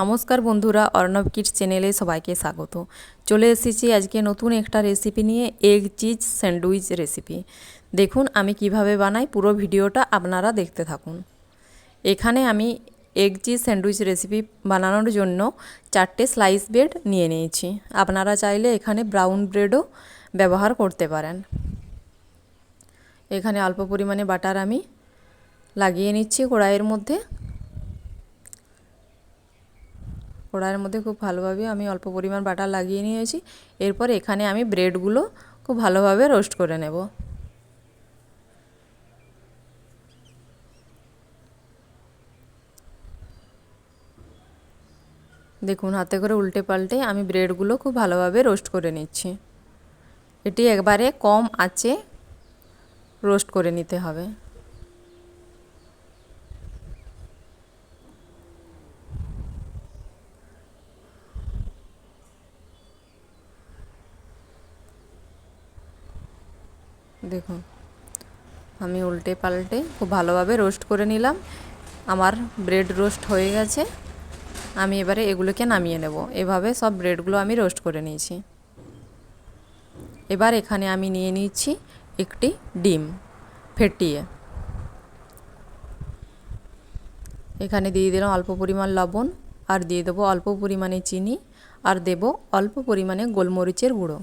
নমস্কার বন্ধুরা, অর্ণব কিডস চ্যানেলে সবাইকে স্বাগত। চলে এসেছি আজকে নতুন একটা রেসিপি নিয়ে এগ চিজ স্যান্ডউইচ রেসিপি দেখুন, আমি কীভাবে বানাই, পুরো ভিডিওটা আপনারা দেখতে থাকুন। এখানে আমি এগ চিজ স্যান্ডউইচ রেসিপি বানানোর জন্য চারটে স্লাইস ব্রেড নিয়ে নিয়েছি। আপনারা চাইলে এখানে ব্রাউন ব্রেডও ব্যবহার করতে পারেন। এখানে অল্প পরিমাণে বাটার আমি লাগিয়ে নিচ্ছি কড়াইয়ের মধ্যে। কড়াইয়ের মধ্যে খুব ভালোভাবে আমি অল্প পরিমাণ বাটার লাগিয়ে নিয়েছি। এরপর এখানে আমি ব্রেডগুলো খুব ভালোভাবে রোস্ট করে নেব। দেখুন, হাতে করে উল্টে পাল্টে আমি ব্রেডগুলো খুব ভালোভাবে রোস্ট করে নিচ্ছি। এটি একবারে কম আঁচে রোস্ট করে নিতে হবে। দেখুন, আমি উল্টে পাল্টে খুব ভালোভাবে রোস্ট করে নিলাম। আমার ব্রেড রোস্ট হয়ে গেছে। আমি এবারে এগুলোকে নামিয়ে নেব। এভাবে সব ব্রেডগুলো আমি রোস্ট করে নিয়েছি। এবার এখানে আমি নিয়ে নিচ্ছি একটি ডিম ফেটিয়ে। এখানে দিয়ে দিলাম অল্প পরিমাণ লবণ আর দিয়ে দেবো অল্প পরিমাণে চিনি আর দেব অল্প পরিমাণে গোলমরিচের গুঁড়ো।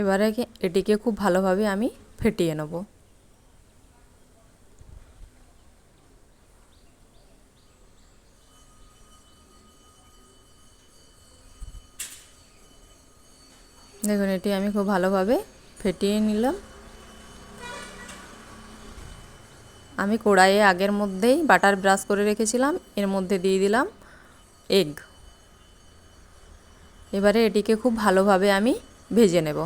এবারে এটিকে খুব ভালোভাবে আমি ফেটিয়ে নেব। দেখুন, এটি আমি খুব ভালোভাবে ফেটিয়ে নিলাম। আমি কড়াইয়ে আগের মধ্যেই বাটার ব্রাশ করে রেখেছিলাম, এর মধ্যে দিয়ে দিলাম এগ। এবারে এটিকে খুব ভালোভাবে আমি ভেজে নেব।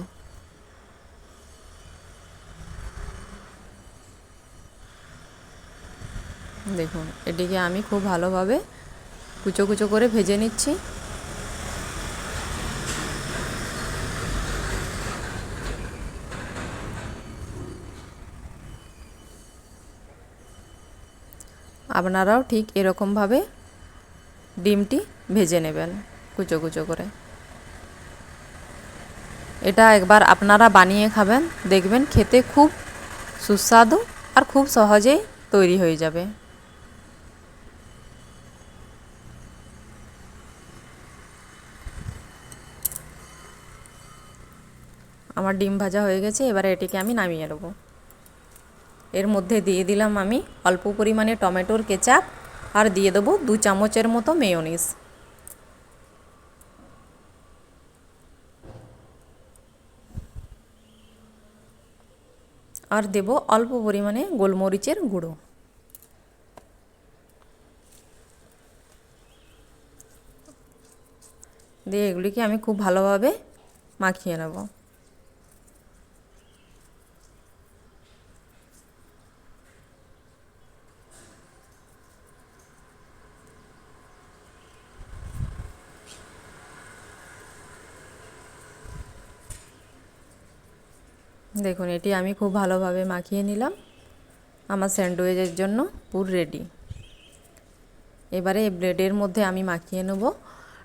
দেখুন, এটিকে আমি খুব ভালোভাবে কুচো কুচো করে ভেজে নিচ্ছি। আপনারাও ঠিক এরকমভাবে ডিমটি ভেজে নেবেন কুচো কুচো করে। এটা একবার আপনারা বানিয়ে খাবেন, দেখবেন খেতে খুব সুস্বাদু আর খুব সহজেই তৈরি হয়ে যাবে। আমার ডিম ভাজা হয়ে গেছে, এবারে এটিকে আমি নামিয়ে নেব। এর মধ্যে দিয়ে দিলাম আমি অল্প পরিমাণে টমেটোর কেচাপ আর দিয়ে দেবো দু চামচের মতো মেয়োনিস আর দেব অল্প পরিমাণে গোলমরিচের গুঁড়ো। দিয়ে এগুলিকে আমি খুব ভালোভাবে মাখিয়ে নেব। দেখুন, এটি আমি খুব ভালোভাবে মাখিয়ে নিলাম। আমার স্যান্ডউইচের জন্য পুর রেডি এবারে এই ব্রেডের মধ্যে আমি মাখিয়ে নেব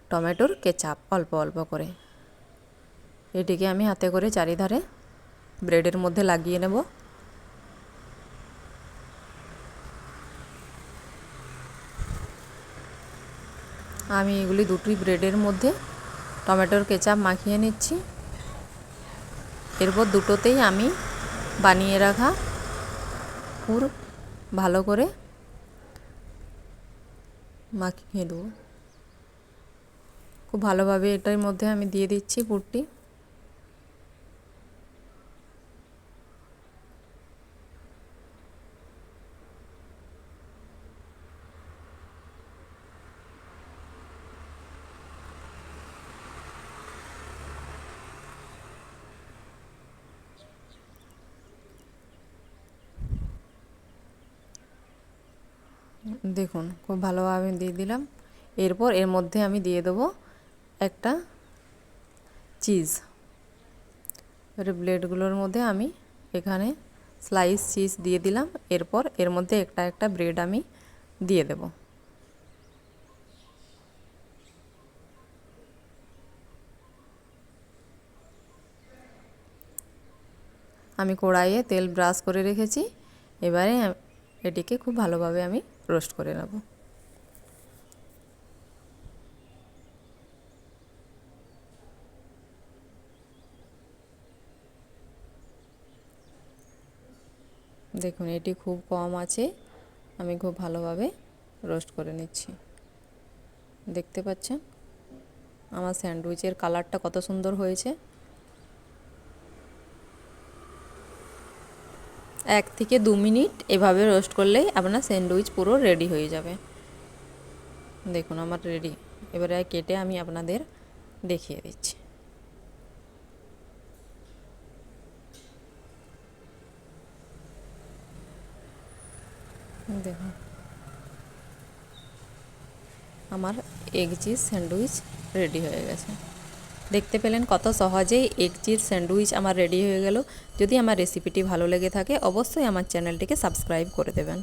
টমেটোর কেচাপ, অল্প অল্প করে। এটিকে আমি হাতে করে চারিধারে ব্রেডের মধ্যে লাগিয়ে নেব। আমি এগুলি দুটি ব্রেডের মধ্যে টমেটোর কেচাপ মাখিয়ে নিচ্ছি। এরপর দুটোতেই আমি বানিয়ে রাখা পুর ভালো করে মাখিয়ে দেবো খুব ভালোভাবে এটার মধ্যে আমি দিয়ে দিচ্ছি পুরটি। দেখুন, খুব ভালোভাবে দিয়ে দিলাম। এরপর এর মধ্যে আমি দিয়ে দেবো একটা চিজ। এবারে ব্লেডগুলোর মধ্যে আমি এখানে স্লাইস চিজ দিয়ে দিলাম। এরপর এর মধ্যে একটা একটা ব্রেড আমি দিয়ে দেব। আমি কড়াইয়ে তেল ব্রাশ করে রেখেছি। এবারে এটিকে খুব ভালোভাবে আমি রোস্ট করে নেব। দেখুন, এটি খুব কম আছে। আমি খুব ভালোভাবে রোস্ট করে নিচ্ছি। দেখতে পাচ্ছেন? আমার স্যান্ডউইচের কালারটা কত সুন্দর হয়েছে। এক থেকে দু মিনিট এভাবে রোস্ট করলেই আপনার স্যান্ডউইচ পুরো রেডি হয়ে যাবে। দেখুন আমার রেডি। এবারে কেটে আমি আপনাদের দেখিয়ে দিচ্ছি। দেখুন। আমার এগ চিজ স্যান্ডউইচ রেডি হয়ে গেছে। দেখতে পেলেন কত সহজেই এগ চিজ স্যান্ডউইচ আমার রেডি হয়ে গেল। যদি আমার রেসিপিটি ভালো লেগে থাকে, অবশ্যই আমার চ্যানেলটিকে সাবস্ক্রাইব করে দেবেন।